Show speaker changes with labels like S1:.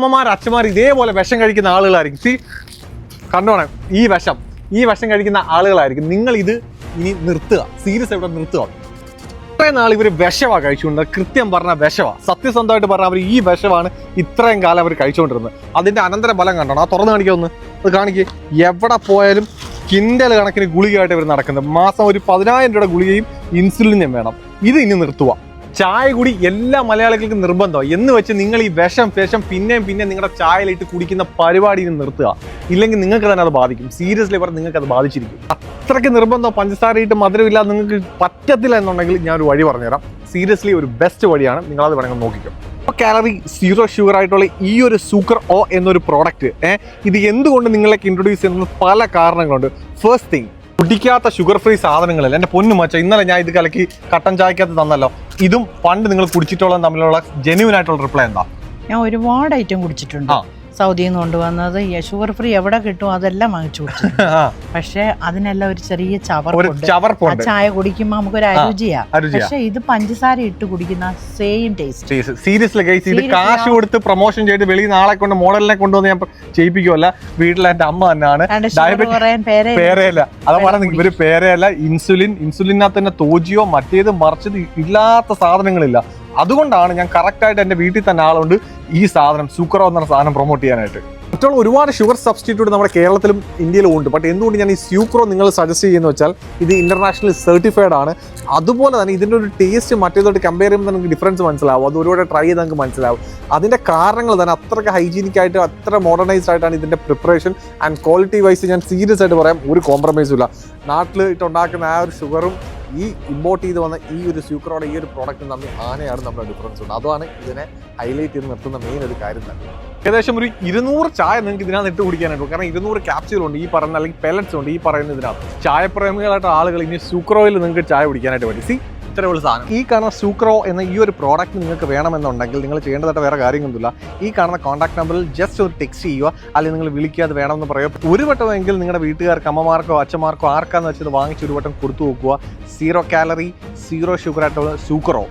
S1: അമ്മമാർ അച്ഛന്മാർ ഇതേപോലെ വിഷം കഴിക്കുന്ന ആളുകളായിരിക്കും. സി കണ്ടോണം ഈ വിഷം ഈ വിഷം കഴിക്കുന്ന ആളുകളായിരിക്കും. നിങ്ങൾ ഇത് ഇനി നിർത്തുക. സീരിയസ് എവിടെ നിർത്തുക? ഇത്രയും നാൾ ഇവർ വിഷവാ കഴിച്ചുകൊണ്ട് കൃത്യം പറഞ്ഞ വിഷവാ. സത്യസന്ധമായിട്ട് പറഞ്ഞാൽ അവർ ഈ വിഷമാണ് ഇത്രയും കാലം അവർ കഴിച്ചുകൊണ്ടിരുന്നത്. അതിന്റെ അനന്തര ഫലം കണ്ടോണം. ആ തുറന്ന് കാണിക്കൊന്ന് അത് കാണിക്കുക എവിടെ പോയാലും കിൻഡൽ കണക്കിന് ഗുളികയായിട്ട് ഇവർ നടക്കുന്നത്. മാസം ഒരു പതിനായിരം രൂപയുടെ ഗുളികയും ഇൻസുലിനും വേണം. ഇത് ഇനി നിർത്തുക. ചായ കൂടി എല്ലാ മലയാളികൾക്കും നിർബന്ധമാണ് എന്ന് വെച്ച് നിങ്ങൾ ഈ വിഷം വിഷം പിന്നെയും പിന്നെ നിങ്ങളുടെ ചായയിലിട്ട് കുടിക്കുന്ന പരിപാടി നിർത്തുക. ഇല്ലെങ്കിൽ നിങ്ങൾക്ക് തന്നെ അത് ബാധിക്കും. സീരിയസ്ലി പറഞ്ഞ് നിങ്ങൾക്ക് അത് ബാധിച്ചിരിക്കും. അത്രയ്ക്ക് നിർബന്ധം പഞ്ചസാരയിട്ട് മധുരമില്ല നിങ്ങൾക്ക് പറ്റത്തില്ല എന്നുണ്ടെങ്കിൽ ഞാൻ ഒരു വഴി പറഞ്ഞുതരാം. സീരിയസ്ലി ഒരു ബെസ്റ്റ് വഴിയാണ്. നിങ്ങളത് വേണമെങ്കിൽ നോക്കിക്കോ. കാലറി സീറോ ഷുഗർ ആയിട്ടുള്ള ഈ ഒരു സൂക്കർ ഓ എന്നൊരു പ്രോഡക്റ്റ് ഇത് എന്തുകൊണ്ട് നിങ്ങളേക്ക് ഇൻട്രൊഡ്യൂസ് ചെയ്യുന്നത് പല കാരണങ്ങളുണ്ട്. ഫസ്റ്റ് തിങ് കുടിക്കാത്ത ഷുഗർ ഫ്രീ സാധനങ്ങളിൽ എന്റെ പൊന്നു മച്ച ഇന്നലെ ഞാൻ ഇത് കലക്കി കട്ടൻ ചായക്കകത്ത് തന്നല്ലോ. ഇതും പണ്ട് നിങ്ങൾ കുടിച്ചിട്ടുള്ള തമ്മിലുള്ള ജെന്യൂൻ ആയിട്ടുള്ള റിപ്ലൈ എന്താ?
S2: ഞാൻ ഒരുപാട് ഐറ്റം കുടിച്ചിട്ടുണ്ട്.
S1: ആ.
S2: സൗദിയിൽ നിന്ന് കൊണ്ടുവന്നത്. ഷുഗർ ഫ്രീ എവിടെ കിട്ടും അതെല്ലാം വാങ്ങിച്ചു കുടിച്ചിട്ടുണ്ട് പക്ഷെ അതിനെല്ലാം ഒരു ചെറിയ ആ ചായ കുടിക്കുമ്പോ നമുക്കൊരു അരുചിയാ. പക്ഷെ ഇത് പഞ്ചസാര ഇട്ട് കുടിക്കുന്ന സെയിം ടേസ്റ്റ്
S1: സീരിയസ്ലി ഗൈസ് ഇത് കാശ് കൊടുത്ത് പ്രൊമോഷൻ ചെയ്ത് വെളിയിൽ നാളെ കൊണ്ട് മോഡലിനെ കൊണ്ടുവന്ന് ഞാൻ ചെയ്യിപ്പിക്കുമല്ല വീട്ടിലെ എന്റെ അമ്മ തന്നെയാണ്. പേരയല്ല. അത്
S2: വെള്ളം
S1: പറഞ്ഞ ഇവർ പേരയല്ല ഇൻസുലിൻ. ഇൻസുലിനകത്ത് തന്നെ തോജിയോ മറ്റേത് മറിച്ചത് ഇല്ലാത്ത സാധനങ്ങളില്ല. അതുകൊണ്ടാണ് ഞാൻ കറക്റ്റായിട്ട് എന്റെ വീട്ടിൽ തന്നെ ആളുണ്ട് ഈ സാധനം സൂക്കറോ എന്ന സാധനം പ്രൊമോട്ട് ചെയ്യാനായിട്ട്. മറ്റുള്ള ഒരുപാട് ഷുഗർ സബ്സ്റ്റിറ്റ്യൂട്ട് നമ്മുടെ കേരളത്തിലും ഇന്ത്യയിലും ഉണ്ട്. ബട്ട് എന്തുകൊണ്ട് ഞാൻ ഈ സ്യൂക്രോ നിങ്ങൾ സജസ്റ്റ് ചെയ്യുന്ന വെച്ചാൽ ഇത് ഇന്റർനാഷണൽ സർട്ടിഫൈഡ് ആണ്. അതുപോലെ തന്നെ ഇതിന്റെ ഒരു ടേസ്റ്റ് മറ്റേതോട്ട് കമ്പയർ ചെയ്യുമ്പോൾ നമുക്ക് ഡിഫറൻസ് മനസ്സിലാവും. അത് ഒരുപാട് ട്രൈ ചെയ്ത് നമുക്ക് മനസ്സിലാവും. അതിന്റെ കാരണങ്ങൾ തന്നെ അത്രയ്ക്ക് ഹൈജീനിക് ആയിട്ട് അത്ര മോഡേണൈസ്ഡ് ആയിട്ടാണ് ഇതിന്റെ പ്രിപ്പറേഷൻ ആൻഡ് ക്വാളിറ്റി വൈസ് ഞാൻ സീരിയസ് ആയിട്ട് പറയാം ഒരു കോംപ്രമൈസും ഇല്ല. നാട്ടിൽ ഇട്ടുണ്ടാക്കുന്ന ആ ഒരു ഷുഗറും ഈ ഇമ്പോർട്ട് ചെയ്ത് വന്ന ഈ ഒരു സ്യൂക്കറോടെ ഈ ഒരു പ്രോഡക്റ്റും തമ്മിൽ ആനയാണ് നമ്മുടെ ഡിഫറൻസ് ഉണ്ട്. അതാണ് ഇതിനെ ഹൈലൈറ്റ് ചെയ്ത് നിർത്തുന്ന മെയിൻ ഒരു കാര്യം തന്നെ. ഏകദേശം ഒരു ഇരുന്നൂറ് ചായ നിങ്ങൾക്ക് ഇതിനകത്ത് ഇട്ട് കുടിക്കാനായിട്ട് കാരണം ഇരുന്നൂറ് ക്യാപ്സ്യൂൾ ഉണ്ട് ഈ പറയുന്ന അല്ലെങ്കിൽ പെലറ്റ്സ് ഉണ്ട് ഈ പറയുന്ന ഇതിനകത്ത്. ചായപ്രേമികളായിട്ട് ആളുകൾ ഇനി സൂക്രോയിൽ നിങ്ങൾക്ക് ചായ കുടിക്കാനായിട്ട് പറ്റും സി ഇത്രയുള്ള സാധനം. ഈ കാണുന്ന സൂക്രോ എന്ന ഈ ഒരു പ്രോഡക്റ്റ് നിങ്ങൾക്ക് വേണമെന്നുണ്ടെങ്കിൽ നിങ്ങൾ ചെയ്യേണ്ടതായിട്ട് വേറെ കാര്യമൊന്നുമില്ല. ഈ കാണുന്ന കോൺടാക്ട് നമ്പറിൽ ജസ്റ്റ് ഒരു ടെക്സ്റ്റ് ചെയ്യുക. അല്ലെങ്കിൽ നിങ്ങൾ വിളിക്കുക അത് വേണമെന്ന് പറയുക. ഒരു വട്ടമെങ്കിൽ നിങ്ങളുടെ വീട്ടുകാർക്ക് അമ്മമാർക്കോ അച്ഛന്മാർക്കോ ആർക്കാന്ന് വെച്ചത് വാങ്ങിച്ച് ഒരു വട്ടം കൊടുത്തു നോക്കുക. സീറോ കാലറി സീറോ ഷുഗർ ആയിട്ടുള്ള സൂക്കറോ